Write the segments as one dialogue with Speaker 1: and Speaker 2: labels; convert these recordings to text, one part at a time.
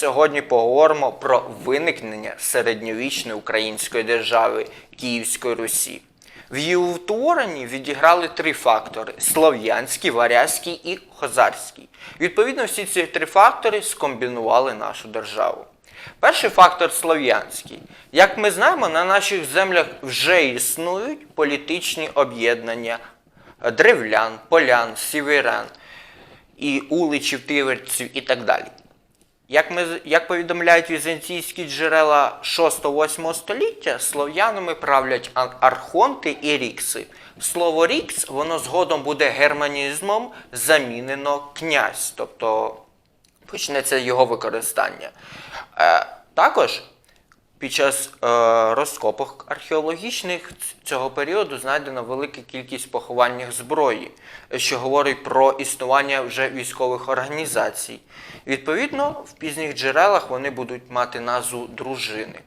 Speaker 1: сьогодні поговоримо про виникнення середньовічної української держави Київської Русі. В її утворенні відіграли три фактори: слов'янський, варязький і хозарський. Відповідно, всі ці три фактори скомбінували нашу державу. Перший фактор слов'янський. Як ми знаємо, на наших землях вже існують політичні об'єднання древлян, полян, сіверян, і уличів, тиверців і так далі. Як, ми, як повідомляють візантійські джерела 6-8 століття, слов'янами правлять архонти і рікси. Слово рікс воно згодом буде германізмом замінено князь, тобто почнеться його використання. Е, також під час е, розкопок археологічних цього періоду знайдено велика кількість поховальних зброї, що говорить про існування вже військових організацій. Відповідно, в пізніх джерелах вони будуть мати назву дружини.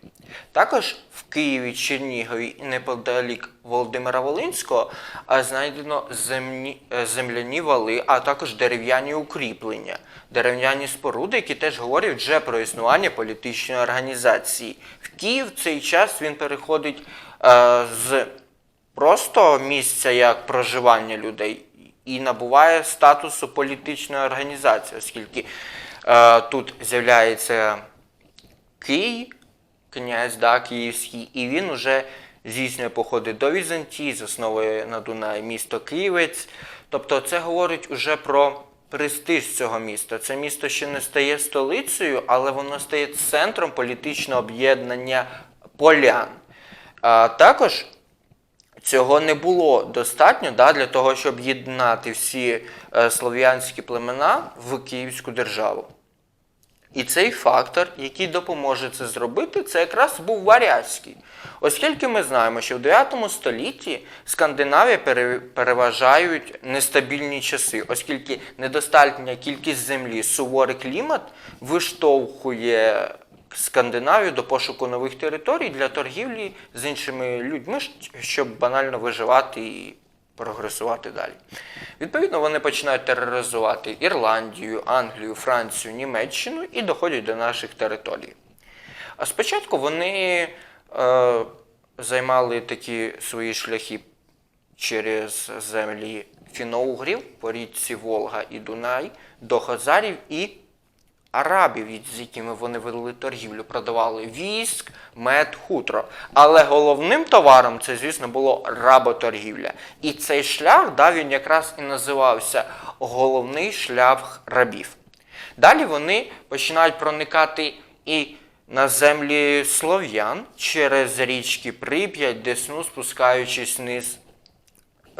Speaker 1: Також в Києві, Чернігові і неподалік Володимира Волинського е, знайдено земні, е, земляні вали, а також дерев'яні укріплення, дерев'яні споруди, які теж говорять вже про існування політичної організації. В Київ цей час він переходить е, з просто місця як проживання людей і набуває статусу політичної організації, оскільки е, тут з'являється Київ, князь да, Київський, і він уже здійснює походи до Візантії, засновує на Дунаї місто Київець. Тобто це говорить уже про престиж цього міста. Це місто ще не стає столицею, але воно стає центром політичного об'єднання полян. А також Цього не було достатньо да, для того, щоб єднати всі е, слов'янські племена в Київську державу. І цей фактор, який допоможе це зробити, це якраз був варязький. Оскільки ми знаємо, що в 9 столітті Скандинавія пере- переважають нестабільні часи, оскільки недостатня кількість землі, суворий клімат виштовхує Скандинавію до пошуку нових територій для торгівлі з іншими людьми, щоб банально виживати і прогресувати далі. Відповідно, вони починають тероризувати Ірландію, Англію, Францію, Німеччину і доходять до наших територій. А спочатку вони е, займали такі свої шляхи через землі фіноугрів по річці Волга і Дунай до Хазарів і арабів, з якими вони вели торгівлю, продавали військ, мед, хутро. Але головним товаром це, звісно, було работоргівля. І цей шлях, да, він якраз і називався головний шлях рабів. Далі вони починають проникати і на землі слов'ян через річки Прип'ять, Десну, спускаючись вниз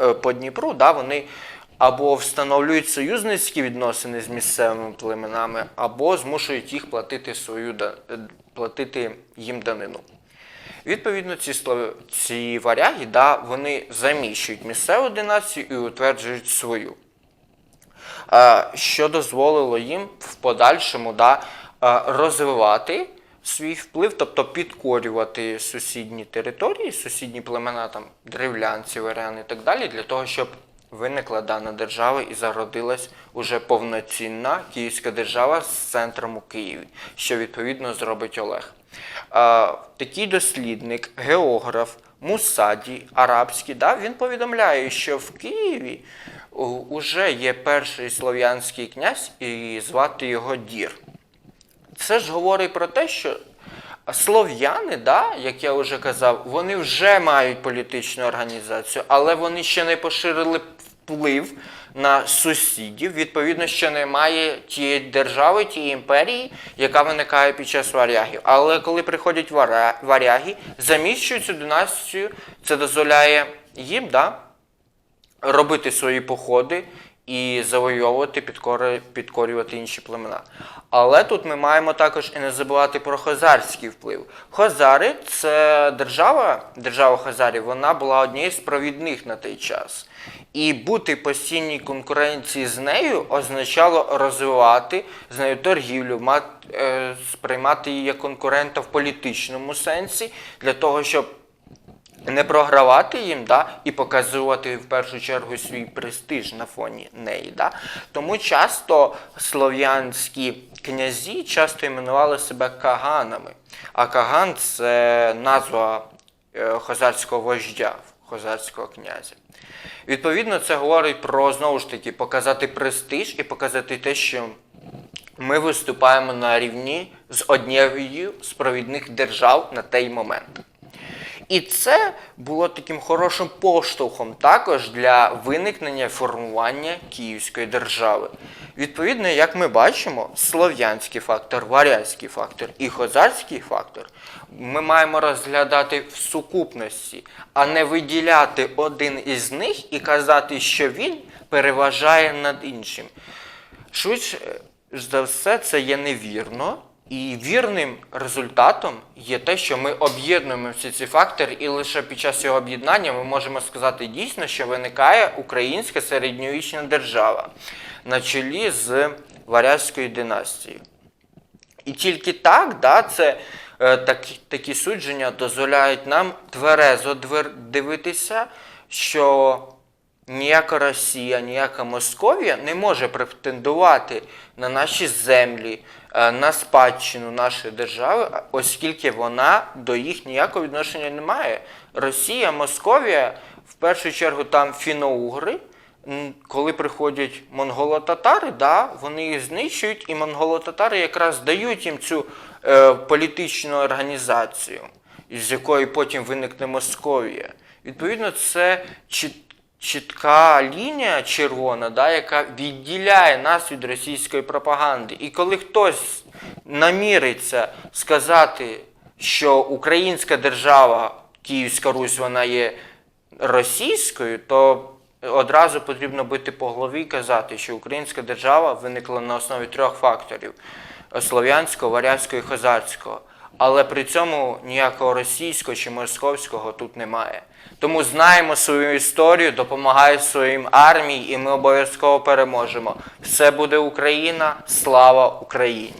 Speaker 1: е, по Дніпру, да, вони або встановлюють союзницькі відносини з місцевими племенами, або змушують їх платити свою е, платити їм данину. Відповідно, ці, ці варяги да, вони заміщують місцеву династію і утверджують свою. Що дозволило їм в подальшому да, розвивати свій вплив, тобто підкорювати сусідні території, сусідні племена, там, древлянці, варяни і так далі, для того, щоб виникла дана держава і зародилась уже повноцінна Київська держава з центром у Києві, що відповідно зробить Олег. Е, такий дослідник, географ Мусаді, арабський, да, він повідомляє, що в Києві уже є перший слов'янський князь, і звати його Дір. Це ж говорить про те, що слов'яни, да, як я вже казав, вони вже мають політичну організацію, але вони ще не поширили вплив на сусідів. Відповідно, ще немає тієї держави, тієї імперії, яка виникає під час варягів. Але коли приходять варяги, заміщують цю династію, це дозволяє їм да, робити свої походи і завойовувати, підкори- підкорювати інші племена. Але тут ми маємо також і не забувати про хозарський вплив. Хозари це держава, держава Хазарів, вона була однією з провідних на той час. І бути постійній конкуренції з нею означало розвивати з нею торгівлю, мати, е, сприймати її як конкурента в політичному сенсі, для того, щоб не програвати їм, да, і показувати в першу чергу свій престиж на фоні неї. Да. Тому часто слов'янські князі часто іменували себе каганами. А каган це назва е, хозарського вождя, хозарського князя. Відповідно, це говорить про знову ж таки показати престиж і показати те, що ми виступаємо на рівні з однією з провідних держав на той момент. І це було таким хорошим поштовхом також для виникнення формування Київської держави. Відповідно, як ми бачимо, слов'янський фактор, варязький фактор і хозарський фактор ми маємо розглядати в сукупності, а не виділяти один із них і казати, що він переважає над іншим. Швидше за все, це є невірно. І вірним результатом є те, що ми об'єднуємо всі ці фактори, і лише під час цього об'єднання ми можемо сказати дійсно, що виникає українська середньовічна держава на чолі з Варязькою династією. І тільки так, да, це, е, такі, такі судження дозволяють нам тверезо дивитися, що ніяка Росія, ніяка Московія не може претендувати на наші землі, на спадщину нашої держави, оскільки вона до їх ніякого відношення не має. Росія, Московія, в першу чергу там фіно-угри, коли приходять монголо-татари, да, вони їх знищують, і монголо-татари якраз дають їм цю е, політичну організацію, із якої потім виникне Московія. Відповідно, це чіт- чітка лінія червона, да, яка відділяє нас від російської пропаганди. І коли хтось наміриться сказати, що українська держава, Київська Русь, вона є російською, то одразу потрібно бити по голові і казати, що українська держава виникла на основі трьох факторів: слов'янського, варязького і хозарського. Але при цьому ніякого російського чи московського тут немає. Тому знаємо свою історію, допомагає своїм армії, і ми обов'язково переможемо. Все буде Україна, слава Україні!